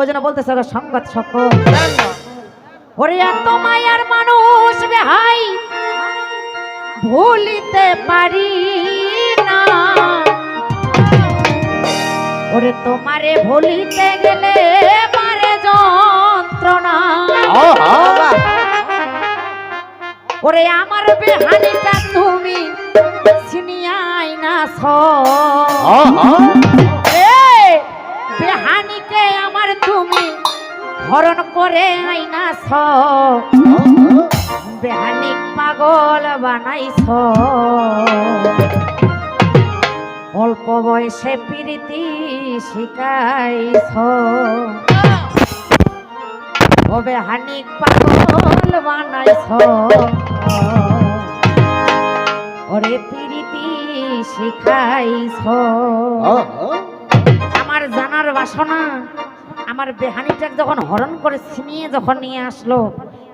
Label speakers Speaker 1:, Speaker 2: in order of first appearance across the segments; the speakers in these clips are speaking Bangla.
Speaker 1: ওই জন্য বলতেছে ওকে সঙ্গত সকল ওরে এত মায়ার মানুষ বেহাই ভুলিতে পারি না। ওরে তোমারে ভুলিতে গেলে মারে যন্ত্রণা। ওরে আমার বেহানিটা তুমি ছিনিয়াই না আমার তুমি হরণ করে আইনা ছ বেহানিক পাগল বানাইছ। অল্প বয়সে প্রীতি শিখাইছ। ও বেহানিক পাগল বানাইছ। ওরে প্রীতি শিখাইছ। আমার জানার বাসনা আমার বেহানিটা যখন হরণ করে ছিনিয়ে যখন নিয়ে আসলো,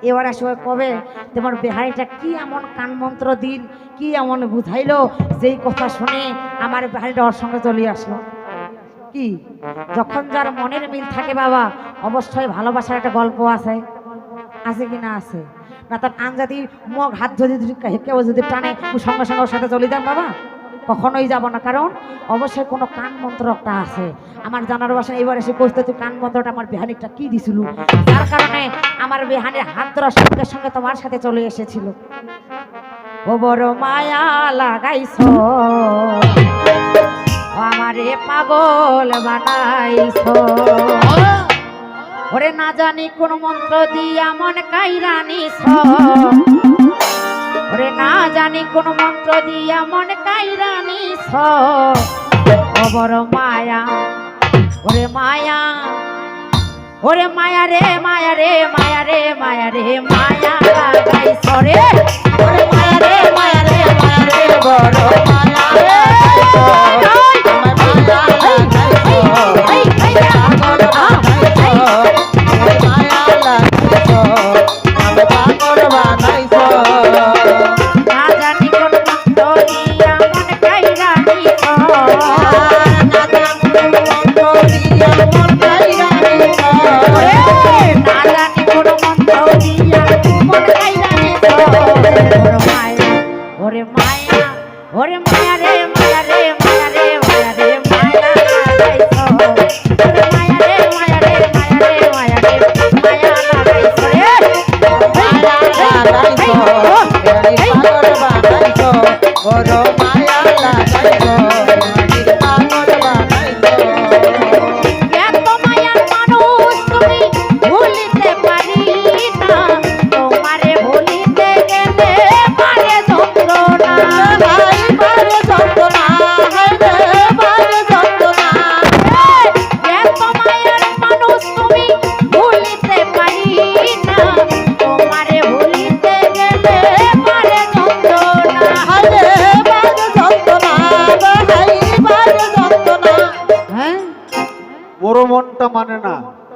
Speaker 1: এবার আসবে কবে? তোমার বেহানিটা কি এমন কান মন্ত্র দিন কি এমন বুঝাইলো? যেই কথা শুনে আমার বেহানিটা ওর সঙ্গে চলে আসলো। কি? যখন যার মনের মিল থাকে বাবা, অবশ্যই ভালোবাসার একটা গল্প আছে। আছে কি না আছে? না তার আন যদি মুখ, হাত যদি কেউ যদি টানে সঙ্গে সঙ্গে ওর সাথে চলে যান বাবা। কখনোই যাব না। কারণ অবশ্যই কোনো কান মন্ত্র একটা আছে। আমার জানার বাসা এবার এসে কইতে তুই কান মন্ত্রটা আমার বেহানিকটা কি দিছিল? যার কারণে আমার বেহানির হাত ধরার সঙ্গে সঙ্গে তোমার সাথে চলে এসেছিল। ও বড় মায়া লাগাইছ। আমারে পাগল বানাইছ। ওরে না জানি কোন মন্ত্র দিয়া মন কাইরানিস ওরে না জানি কোন মন্ত্র দিয়া মন কাইরানিস অবর মায়া ওরে মায়া ওরে মায়া রে মায়া রে মায়া রে মায়া রে মায়া লাগাইছ রে ওরে মায়া রে মায়া রে মায়া রে বড় মায়া না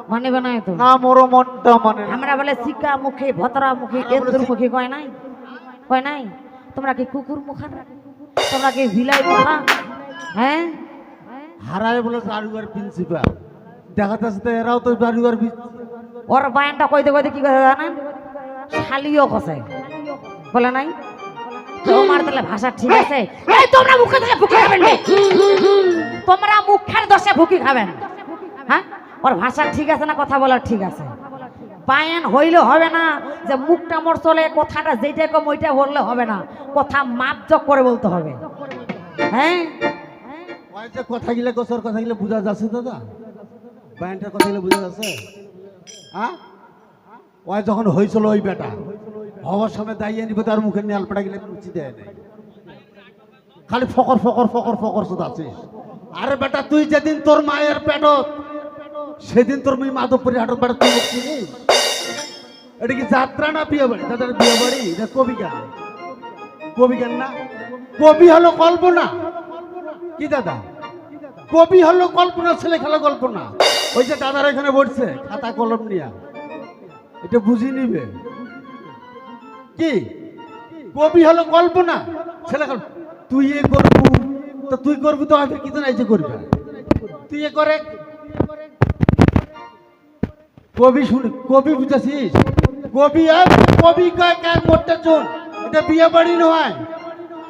Speaker 1: মানে বানায় তো।
Speaker 2: না মোর মনটা মানে
Speaker 1: আমরা বলে শিকা মুখে ভতরা মুখে এন্দুর মুখে কয় নাই? কয় নাই? তোমরা কি কুকুর মুখা তোমরা কি ভিলাই মুখা? হ্যাঁ?
Speaker 2: হারায় বলে বাড়িঘর প্রিন্সিপাল দেখা যাচ্ছে তো এরাও তো বাড়িঘর
Speaker 1: ওর বায়ানটা কইতে কইতে কি কথা জানেন? শালিও কসে বলে নাই? তোমার তাহলে ভাষা ঠিক আছে। এই তোমরা মুখে তাহলে ভুকি খাবেন। তোমরা মুখের দশে ভুকি খাবেন। হ্যাঁ? ওর ভাষা ঠিক আছে না কথা বলার ঠিক আছে? বায়ান হইলে হবে না, যে মুখটা মোর চলে কথাটা যেটা কম ওইটা বললে হবে না। কথা মাপ জপ করে বলতে হবে। হ্যাঁ?
Speaker 2: বোঝা যাচ্ছে দাদা? বোঝা যাচ্ছে? হ্যাঁ যখন ওই বেটা নিবে তার মুখে খালি ফকর ফকর ফকর ফকর আরে বেটা, তুই যেদিন তোর মায়ের পেটত সেদিন তোর মেয়ে মাধবপুরি হাটত বেটা তুই এটা কি যাত্রা না বিয়ে বাড়ি তাদের বিয়ে বাড়ি এটা কবি গান। কবি গান না? কবি হলো কল্পনা। কি দাদা? কবি হলো কল্পনা, ছেলে খেলা কল্পনা। ওই যে দাদার এখানে বসছে, খাতা কলম নিয়ে। এটা বুঝি নিবে। কি? কবি হলো কল্পনা, ছেলে তুই এ করবু, তো তুই করবি তো আমি কি তো নাই যে করবে? তুই এ করে কবি শুনে, কবি বুঝেছিস? কবি কবি মোটে চুন এটা বিয়ে বাড়ি নয়।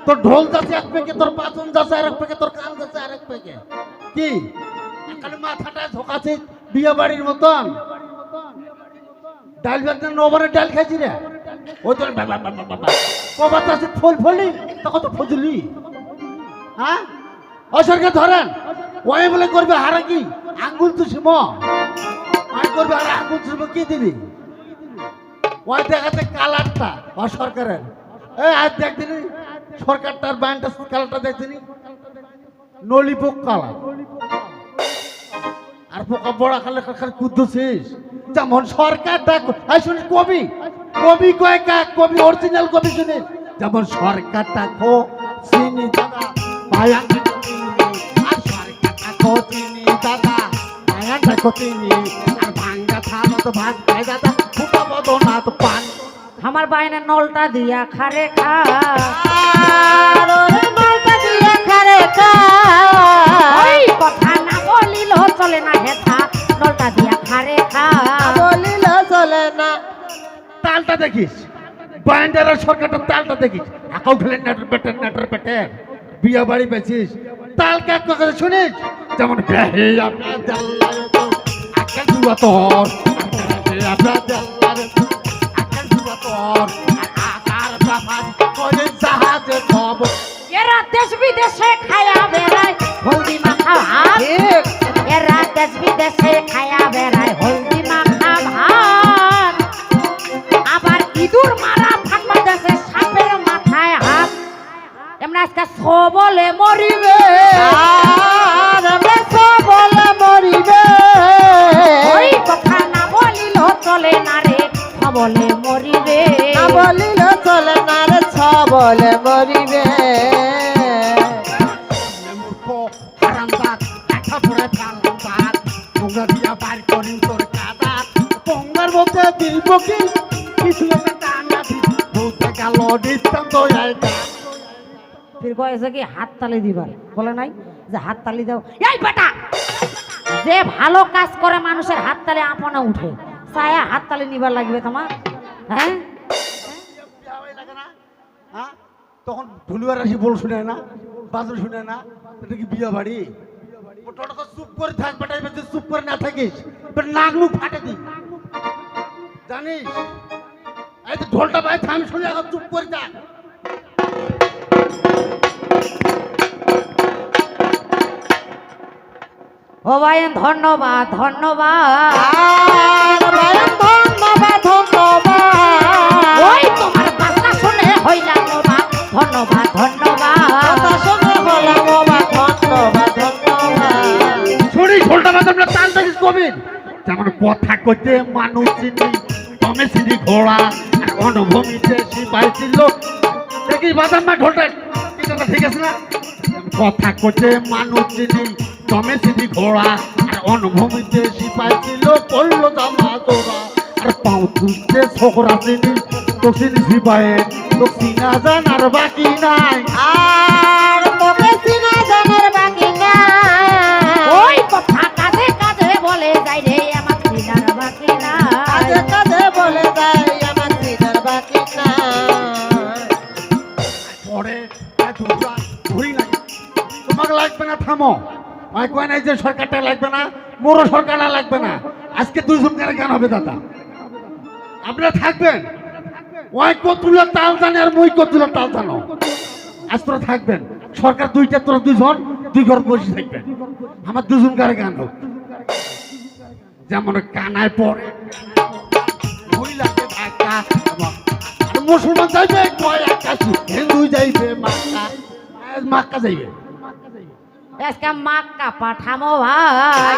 Speaker 2: তোর ঢোল যাচ্ছে এক পেকে, তোর বাথরুম যাচ্ছে আর এক পেকে, তোর কান যাচ্ছে আর এক পেকে। কি? মাথাটা ঝোকাছে বিয়ে বাড়ির মতন। ডাল ডাল রে। তখন তো হ্যাঁ? ধরেন। ওই বলে করবে হারা কি আঙ্গুল তো করবে আর আঙ্গুল সিম কি দিবি? ওই দেখাচ্ছে কালারটা অসরকারের এই আজ সরকারটার ব্যান্ডটা কালারটা নলিপোক কালার। আর পোকা বড়া খালে যেমন সরকারটা এই শুনিস কবি? কবি কয় কবি অরিজিনাল কবি শুনিস? যেমন সরকারটা খো চিনি দাদা খো চিনি দাদা। খো চিনি আর তো ভাগ খাই দাদা ফুটা বদো না তো পান।
Speaker 1: আমার বাইনের নলটা দিয়া খারে খা।
Speaker 3: মালটা দিয়ে খারে
Speaker 1: ওই কথা না বলিল চলে না হেথা। নলটা দিয়া খারে খা।
Speaker 3: বলিল চলে না।
Speaker 2: তালটা দেখিস। বায়ান্ডারের সরকারটা তালটা দেখিস। একাও খেলে নেটের পেটের নেটের পেটের বিয়া বাড়ি পেয়েছিস তাল কাক কথা শুনিস? যেমন তোর
Speaker 1: এরা দেশ বিদেশে খায়া বেড়ায় হলদি মাখা ভাত। এরা দেশ বিদেশে খায়া বেড়ায় হলদি মাখা ভাত। আবার ইঁদুর মারা থাকবা দেশে সাপের মাথায় হাত। এমনি আজকে সবলে মরিবে। সবলে মরিবে।
Speaker 3: না বলিল চলে না রে ছ বলে মরিবে।
Speaker 2: দিব কি কিছু একটা টানা গেল দৃষ্টান্ত
Speaker 1: ফির কয়েছে কি হাত তালি দিবার। বলে নাই যে হাত তালি দাও। এই বেটা যে ভালো কাজ করে মানুষের হাত তালি আপনা উঠে। ছায়া হাত তালি নিবার লাগবে তোমার। হ্যাঁ?
Speaker 2: হ্যাঁ? তখন ঢুলিবার আসি বল শুনে না বাজল শুনে না এটা কি বিয়ে বাড়ি? চুপ করে থাক চুপ করে না থাকিস এবার নাক মুখ ফাটে দি জানিস? এই তো ঢোলটা থাম শুনে এখন চুপ করে থাক।
Speaker 1: ও ভাই ধন্যবাদ ধন্যবাদ।
Speaker 2: যেমন কথা কইতে মানুষ চিনি তমে চিনি ঘোড়া আর অনুভূমিতে সিপাই ছিল দেখিস বাদাম মা ঢোলটা। এটা ঠিক আছে না? কথা কইতে মানুষ চিনি তমে চিনি ঘোড়া আর অনুভূমিতে সিপাই ছিল পড়ল জামা তোরা আর পাও তুলতে ছোকরা চিনি চিনি সিপাহে তো চিনা জানার বাকি নাই।
Speaker 3: আর জানার বাকি না
Speaker 1: ওই কথা কাজে কাজে বলে যাই রে আমার বাকি না
Speaker 3: কাজে কাজে বলে যাই আমার চিনার বাকি না
Speaker 2: পরে ঘুরি লাগে তোমাকে লাগবে না থামো। আমি কয় নাই যে সরকারটা লাগবে না, মোরও সরকারটা লাগবে না। আজকে দুইজন গান হবে দাদা। আপনারা থাকবেন? তাল জানে আর তাল জানো? থাকবেন। সরকার দুইটা দুই ঘর বসে থাকবেন। আমার দুজন কারে গান হোক। যেমন কানায় পড়ে। মুসলমান যাইবে, কয় হিন্দু যাইবে মাক্কা যাইবে।
Speaker 1: আজকে মাক্কা পাঠামো ভাই।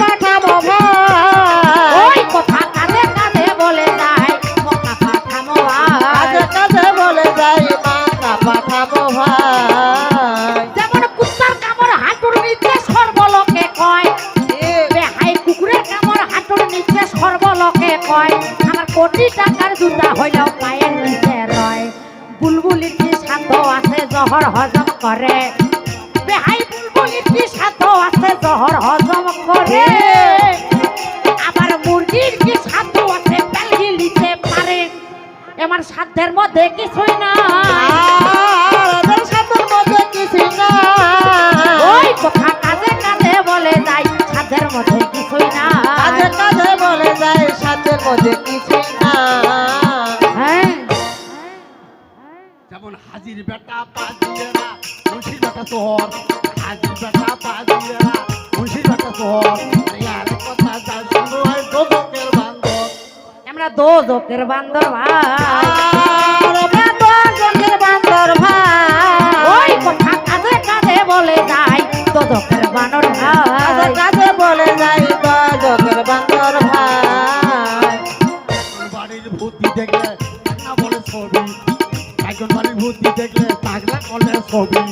Speaker 3: পাঠাবো
Speaker 1: ওই
Speaker 3: ভাই।
Speaker 1: কথা কাজে কাজে বলে যায় মক্কা পাঠামো ভাই।
Speaker 3: কাজে বলে যাই মাকা পাঠাবো ভাই।
Speaker 1: যেমন কুত্তার কামড় হাঁটুর নিচে সর্বলোকে কয় বেহাই কুকুরের কামড় হাঁটুর নিচে সর্বলোকে কয়। আমার কোটি টাকার জুতা হইলেও পায়ের নিচে রয়। বুলবুলির কি সাধ্য আছে জহর হজম করে দো জোকের বান্দর ভাই। কথা কাজে কাজে বলে যাই তো বানর ভাই।
Speaker 3: কাজে বলে যায় তো জঙ্গের বান্দর ভাই।
Speaker 2: বাড়ির ভূতি দেখলে না বলে ছবি। এখন বাড়ির ভূতি দেখলে পাগলা বলে ছবি।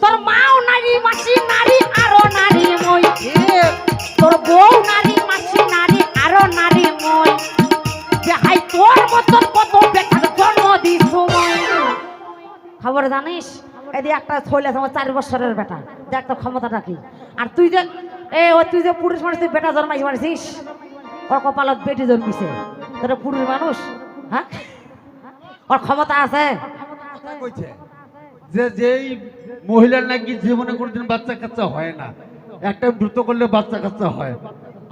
Speaker 1: তোর মাও নারী, মাসি নারী, আরও নারী মই। তোর বউ নারী, মাসি নারী, আরও নারী মই। বেহাই তোর মতন কত বেকার জন্ম দিস খবর জানিস? এদি একটা ছইলে আমার চার বছরের বেটা। দেখ তো ক্ষমতাটা কি। আর তুই যে, এ, ও তুই যে পুরুষ মানুষ, তুই বেটা জন্মাইস মানিস ওর কপালত বেটি জন্মিছে। তোর পুরুষ মানুষ? হ্যাঁ? ওর ক্ষমতা আছে।
Speaker 2: যে যেই মহিলার নাকি জীবনে কোনোদিন বাচ্চা কাচ্চা হয় না, একটা দ্রুত করলে বাচ্চা কাচ্চা হয়।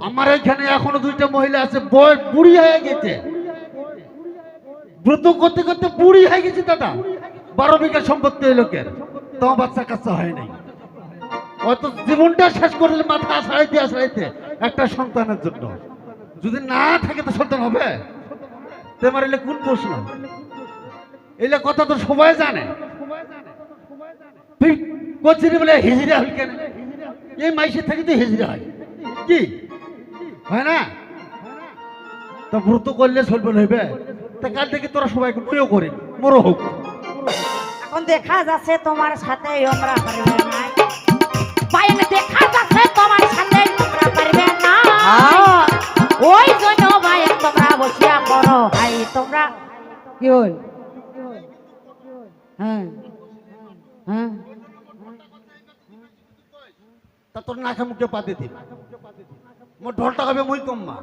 Speaker 2: আমার এখানে এখনও দুইটা মহিলা আছে বয়স বুড়ি হয়ে গেছে। দ্রুত করতে করতে বুড়ি হয়ে গেছে দাদা। বারো বিঘা সম্পত্তি ওই লোকের। তোমার বাচ্চা কাচ্চা হয় নাই। হয়তো জীবনটা শেষ করলে মাথা আছড়াইতে আছড়াইতে একটা সন্তানের জন্য। যদি না থাকে তো সন্তান হবে? তোমার এলে কোন প্রশ্ন এলে কথা তো সবাই জানে। তুই করছিলি বলে হিজড়া হল কেন? এই মাইসের থেকে তো হিজড়া হয়। কি? হয় না? তা ব্রত করলে চলবে হইবে? তা কাল থেকে তোরা সবাই তুইও করি মোরও হোক।
Speaker 1: এখন দেখা যাচ্ছে তোমার সাথে আমরা পারবে না। দেখা যাচ্ছে তোমার সাথে আমরা পারবে না। ওই জন্য ভাই তোমরা বসিয়া পড়ো। ভাই তোমরা। কি হল? হ্যাঁ। হ্যাঁ।
Speaker 2: তা তোর নাকে মুখে পাতে দিবি মোর ঢোলটা হবে মুই কম্মা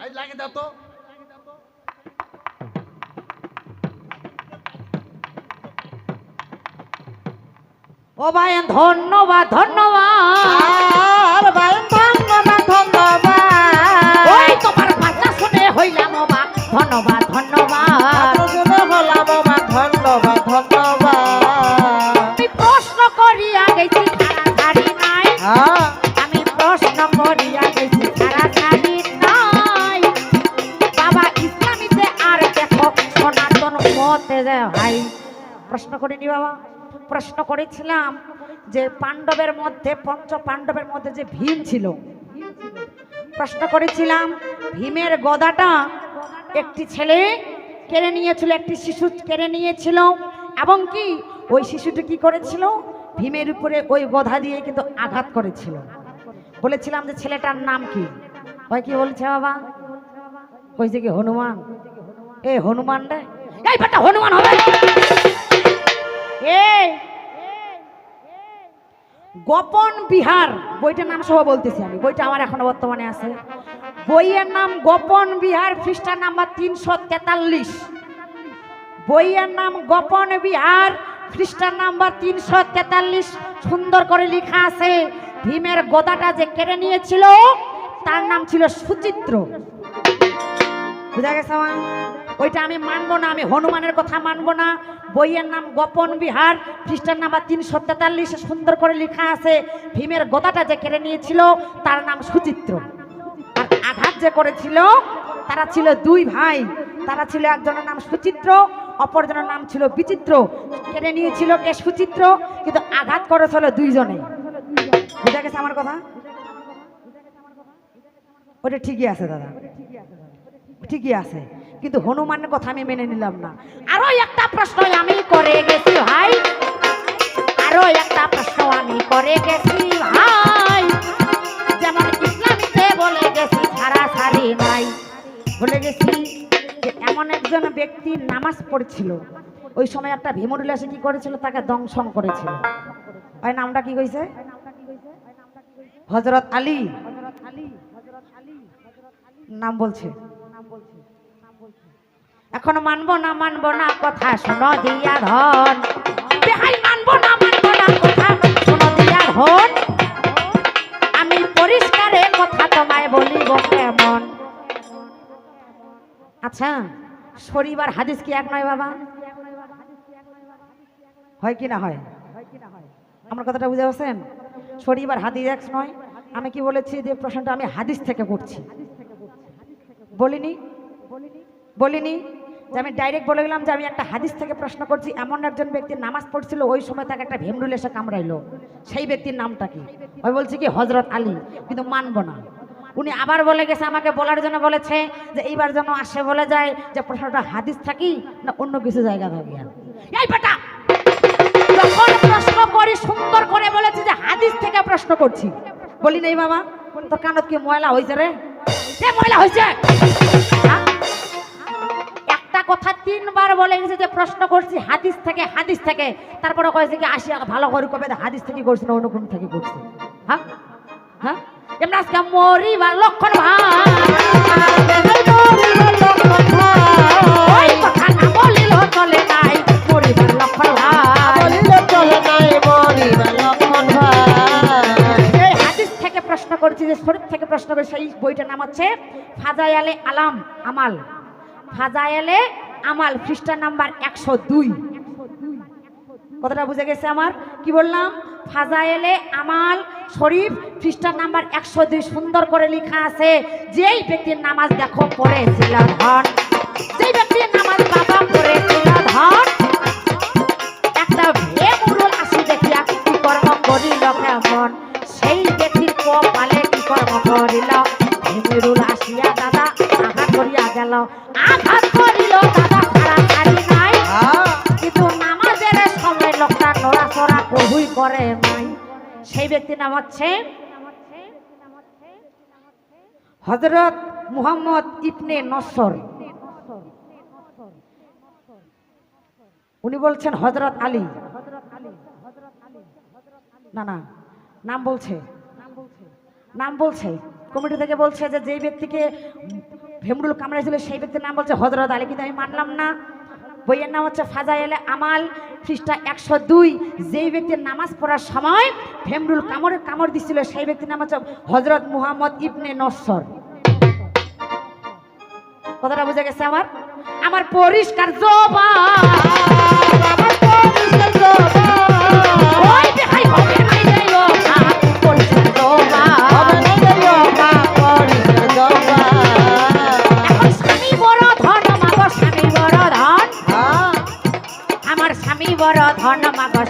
Speaker 2: আই লাগে দাও তো।
Speaker 1: ও ভাই ধন্যবাদ ধন্যবাদ।
Speaker 3: আর ভাই ধন্যবাদ
Speaker 1: ভাই, প্রশ্ন করিনি বাবা। প্রশ্ন করেছিলাম যে পাণ্ডবের মধ্যে, পঞ্চ পাণ্ডবের মধ্যে যে ভীম ছিল, প্রশ্ন করেছিলাম, ভীমের গদাটা একটি ছেলে কেড়ে নিয়েছিল, একটি শিশু কেড়ে নিয়েছিল, এবং কি ওই শিশুটি কি করেছিল? ভীমের উপরে ওই গধা দিয়ে কিন্তু আঘাত করেছিল। বলেছিলাম যে ছেলেটার নাম কি? ওই কি বলছে বাবা? কইছে কি হনুমান? এ হনুমান রে এই হনুমান হবে। গোপন বিহার বইটার নাম সহ বলতেছি আমি, বইটা আমার এখনও বর্তমানে আছে। বইয়ের নাম গোপন বিহার পৃষ্ঠা নাম্বার তিনশো তেতাল্লিশ। বইয়ের নাম গোপন বিহার খ্রিস্টান নাম্বার তিনশো তেতাল্লিশ। সুন্দর করে লেখা আছে, ভীমের গদাটা যে কেড়ে নিয়েছিল, তার নাম ছিল সুচিত্র। বুঝা গেছে আমার? ওইটা আমি মানবো না, আমি হনুমানের কথা মানবো না। বইয়ের নাম গোপন বিহার খ্রিস্টান নাম্বার তিনশো তেতাল্লিশে, সুন্দর করে লেখা আছে। ভীমের গদাটা যে কেড়ে নিয়েছিল, তার নাম সুচিত্র। আর আঘাত যে করেছিল, তারা ছিল দুই ভাই। তারা ছিল একজনের নাম সুচিত্র, অপরজনের নাম ছিল বিচিত্র। কেড়ে নিয়েছিল কে সুচিত্র? কিন্তু আঘাত করেছিল দুইজনে। বুঝা গেছে আমার কথা? ওটা ঠিকই আছে, দাদা। ঠিকই আছে। কিন্তু হনুমানের কথা আমি মেনে নিলাম না। আরও একটা প্রশ্ন আমি করে গেছি, ভাই। আরও একটা প্রশ্ন আমি করে গেছি, ভাই। যেমন ইসলামিতে বলে গেছি, ছাড়া ছাড়ি নাই। বলে গেছি যে, এমন একজন ব্যক্তি নামাজ পড়ছিল। ওই সময় একটা ভীমরুল এসে কি করেছিল? তাকে দংশন করেছিল। ওই নামটা কি কইছে হজরত আলী। নাম বলছে। এখন মানবো না মানবো না কথা শোনো দিয়া ধন বেহাই মানবো না মানবো না কথা শোনো দিয়া ধন আমি পরিষ্কারে কথা তোমায় বলিব কেমন? আচ্ছা শনিবার হাদিস কি এক নয় বাবা? হয় কি না হয়? আমার কথাটা বুঝে পাচ্ছেন শনিবার হাদিস এক নয়। আমি কি বলেছি যে প্রশ্নটা আমি হাদিস থেকে করছি? বলিনি? বলিনি? যে আমি ডাইরেক্ট বলে গেলাম যে আমি একটা হাদিস থেকে প্রশ্ন করছি, এমন একজন ব্যক্তি নামাজ পড়ছিল, ওই সময় তাকে একটা ভেমরুল এসে কামড়াইলো। সেই ব্যক্তির নামটা কি? ওই বলছে কি হজরত আলী, কিন্তু মানব না। উনি আবার বলে গেছে, আমাকে বলার জন্য বলেছে যে এইবার যেন আসে বলে যায়, যে প্রশ্নটা হাদিস থাকি না অন্য কিছু জায়গা থাকি আর। এই যখন প্রশ্ন করি, সুন্দর করে বলেছে যে হাদিস থেকে প্রশ্ন করছি। বলি নেই বাবা, তোর কানত কি ময়লা হয়েছে রে? এ ময়লা হয়েছে? হ্যাঁ? একটা কথা তিনবার বলে গেছে যে প্রশ্ন করছি, হাদিস থেকে হাদিস থেকে। তারপরে কয়েছে কি, আসি ভালো করে কবে হাদিস থেকে করছি না অন্য কোন থেকে করছি? হ্যাঁ? হ্যাঁ? এমন আজকে মরিবার লক্ষণ ভাই। ওই করছি যে শরীফ থেকে প্রশ্ন করে সেই বইটার নাম হচ্ছে ফাজায়ালে আলাম, আমাল। ফাজায়ালে আমাল খ্রিস্টান নাম্বার একশো দুই। কথাটা বুঝে গেছে আমার? কি বললাম? ফাজায়েলে আমাল, শরীফ খ্রিস্টান নাম্বার একশো দুই। সুন্দর করে লেখা আছে, যেই ব্যক্তির নামাজ দেখো পড়ে যেই ব্যক্তির নামাজ বাবা নাম হজরত মুহাম্মদ ইবনে নসর। উনি বলছেন হজরত আলী। না না, নাম বলছে। নাম বলছে। কমিটি থেকে বলছে যে যেই ব্যক্তিকে ভেমরুল কামড়াইছিল সেই ব্যক্তির নাম বলছে হজরত আলী। কিন্তু আমি মানলাম না। বইয়ের নাম হচ্ছে ফাজাইলে আমাল খ্রিস্টা একশো দুই। যেই ব্যক্তির নামাজ পড়ার সময় ফেমরুল কামড়ে কামড় দিছিল, সেই ব্যক্তির নাম হচ্ছে হজরত মুহাম্মদ ইবনে নসর। কথাটা বুঝে গেছে আমার? আমার পরিষ্কার জবাব, আমার পরিষ্কার জবাব।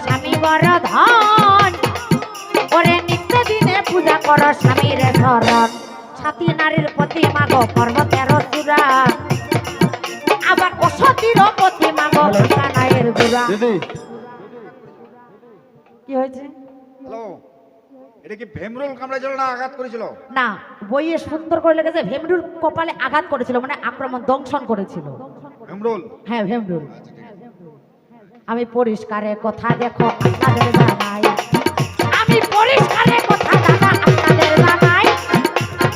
Speaker 1: স্বামী বড় ধন ওরে নিত্য দিনে পূজা করো স্বামীর শরণ সাথী নারীর প্রতি মাগো পর্বতের চূড়া। আবার অসতীর প্রতি মাগো কানায়ের গুড়া। কি হয়েছে?
Speaker 4: হ্যালো এটা কি ভেমরুল কামড়েছিল না আঘাত করেছিল?
Speaker 1: না বইয়ে সুন্দর করে লেগেছে ভেমরুল কপালে আঘাত করেছিল মানে আক্রমণ দংশন করেছিল।
Speaker 4: ভেমরুল?
Speaker 1: হ্যাঁ ভেমরুল। আমি পরিষ্কারে কথা দেখো আপনাদের জানাই। আমি পরিষ্কারে কথা দাদা আপনাদের জানাই।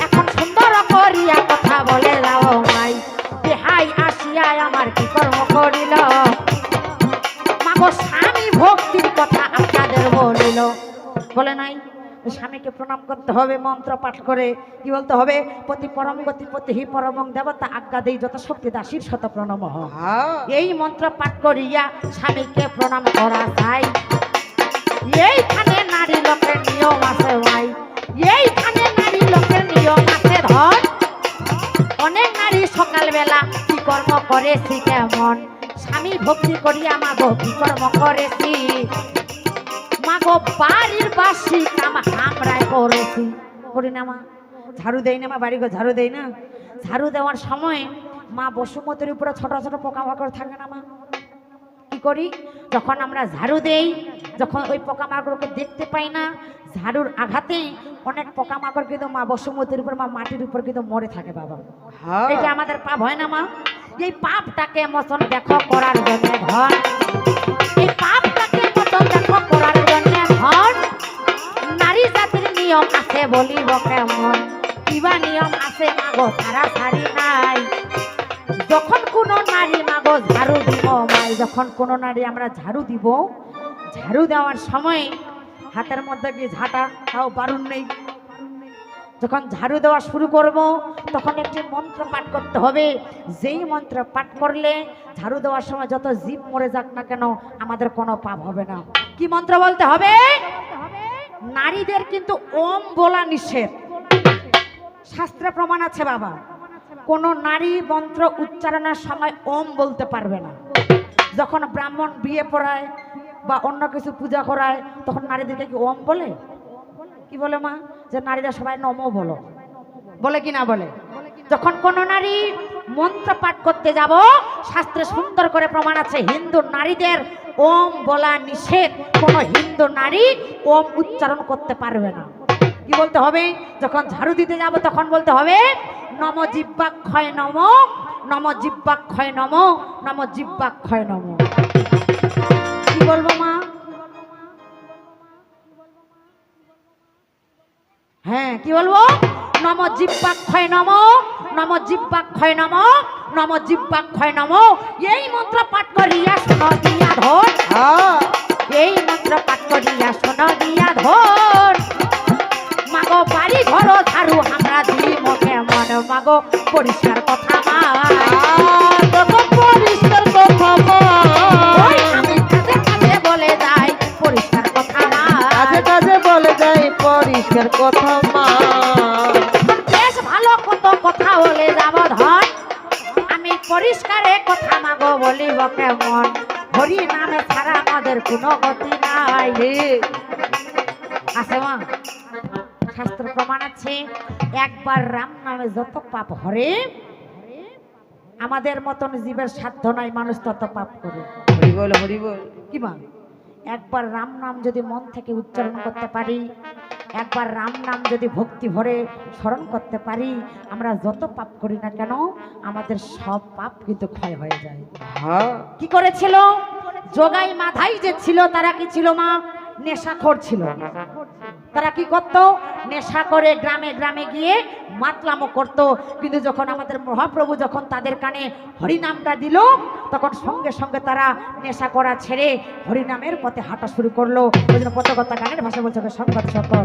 Speaker 1: এখন সুন্দর করিয়া কথা বলে যাও মাই দেহাই আসিয়ায় আমার কি কর্ম করিল? মাগো স্বামী ভক্তির কথা আপনাদের বলিল। বলে নাই? স্বামীকে প্রণাম করতে হবে মন্ত্র পাঠ করে কি বলতে হবে? প্রতি পরম গতি প্রতি হি পরমং দেবতা আজ্ঞা দেই যত শক্তি দাসীর শত প্রণম হ
Speaker 3: হ্যাঁ।
Speaker 1: এই মন্ত্র পাঠ করিয়া স্বামীকে প্রণাম করা যায় এইখানে নারী লোকের নিয়ম আছে ভাই। এইখানে নারী লোকের নিয়ম আছে ধর। অনেক নারী সকালবেলা কি কর্ম করেছি কেমন? স্বামী ভক্তি করিয়া মাগো কি কর্ম করেছি? বাড়ির বাসি কাম হামরায় করেছি করি না মা ঝাড়ু দেই না মা বাড়ি ঘর ঝাড়ু দেই না। ঝাড়ু দেওয়ার সময় মা বসুমতির উপরে ছোট ছোট পোকামাকড় থাকে না মা। কি করি? যখন আমরা ঝাড়ু দেই যখন ওই পোকামাকড়কে দেখতে পাই না ঝাড়ুর আঘাতে অনেক পোকামাকড় কিন্তু মা বসুমতির উপর মা মাটির উপর কিন্তু মরে থাকে বাবা। এটা আমাদের পাপ হয় না মা? এই পাপটাকে মতন দেখো করার জন্য ধর এই পাপটাকে মতন দেখো নিয়ম আছে বলিব কেমন? কিবা নিয়ম আছে মাগো সারা সারি নাই। যখন কোনো নারী মাগো ঝাড়ু দিব, মাই, যখন কোনো নারী আমরা ঝাড়ু দিব, ঝাড়ু দেওয়ার সময় হাতের মধ্যে কি ঝাঁটা? তাও বারুন নেই। যখন ঝাড়ু দেওয়া শুরু করব, তখন একটি মন্ত্র পাঠ করতে হবে। যেই মন্ত্র পাঠ করলে ঝাড়ু দেওয়ার সময় যত জীব মরে যাক না কেন, আমাদের কোনো পাপ হবে না। কি মন্ত্র বলতে হবে? নারীদের কিন্তু ওম বলা নিষেধ। শাস্ত্রে প্রমাণ আছে বাবা। কোনো নারী মন্ত্র উচ্চারণের সময় ওম বলতে পারবে না। যখন ব্রাহ্মণ বিয়ে পড়ায় বা অন্য কিছু পূজা করায়, তখন নারীদেরকে কি ওম বলে? কি বলে মা? যে নারীরা সবাই নমো বলো। বলে কি না বলে? যখন কোন নারী মন্ত্র পাঠ করতে যাব। শাস্ত্রে সুন্দর করে প্রমাণ আছে, হিন্দু নারীদের ওম বলা নিষেধ। কোন হিন্দু নারী ওম উচ্চারণ করতে পারবে না। কি বলতে হবে? যখন ঝাড়ু দিতে যাব, তখন বলতে হবে, নম জিব্বাক্ষয় নম নম জিব্বাক্ষয় নম নম জিব্বাক্ষয় নম। কি বলব মা? হ্যাঁ কি বলব? নম জিব্বাক্ষয় নম নম জিব্বাক্ষয় নম নম জিব্বাক্ষয় নম। এই মন্ত্র পাঠ করিয়া শোনো দিয়া ধর।
Speaker 3: হ্যাঁ।
Speaker 1: এই মন্ত্র পাঠ করিয়া শোনো দিয়া ধর। মাগো বাড়ি ঘর ঝাড়ু আমরা দিই মুখে মন মাগো পরিষ্কার কথা মা
Speaker 3: তখন পরিষ্কার কথা
Speaker 1: আমি বলে যাই পরিষ্কার কথা মা
Speaker 3: কাজে কাজে বলে যাই পরিষ্কার কথা
Speaker 1: পরিষ্কারে কথা মাগো বলিব কেমন? হরি নামে ছাড়া আমাদের কোনো গতি নাই। আছে মা? শাস্ত্র প্রমাণ আছে একবার রাম নামে যত পাপ হরে আমাদের মতন জীবের সাধ্য নাই মানুষ তত পাপ করে।
Speaker 3: হরি বল হরি বল।
Speaker 1: কি মা? একবার রাম নাম যদি মন থেকে উচ্চারণ করতে পারি একবার রাম নাম যদি ভক্তি ভরে স্মরণ করতে পারি আমরা যত পাপ করি না কেন আমাদের সব পাপ কিন্তু ক্ষয় হয়ে যায়।
Speaker 3: হ্যাঁ।
Speaker 1: কি করেছিল? যোগাই মাথায় যে ছিল তারা কি ছিল মা? নেশাখর ছিল। তারা কি করত? নেশা করে গ্রামে গ্রামে গিয়ে মাতলামো করত। কিন্তু যখন আমাদের মহাপ্রভু যখন তাদের কানে হরিনামটা দিল, তখন সঙ্গে সঙ্গে তারা নেশা করা ছেড়ে হরিনামের পথে হাঁটা শুরু করল। ওই জন্য পতগতা গানের ভাষা বলছে সংবাদ সকল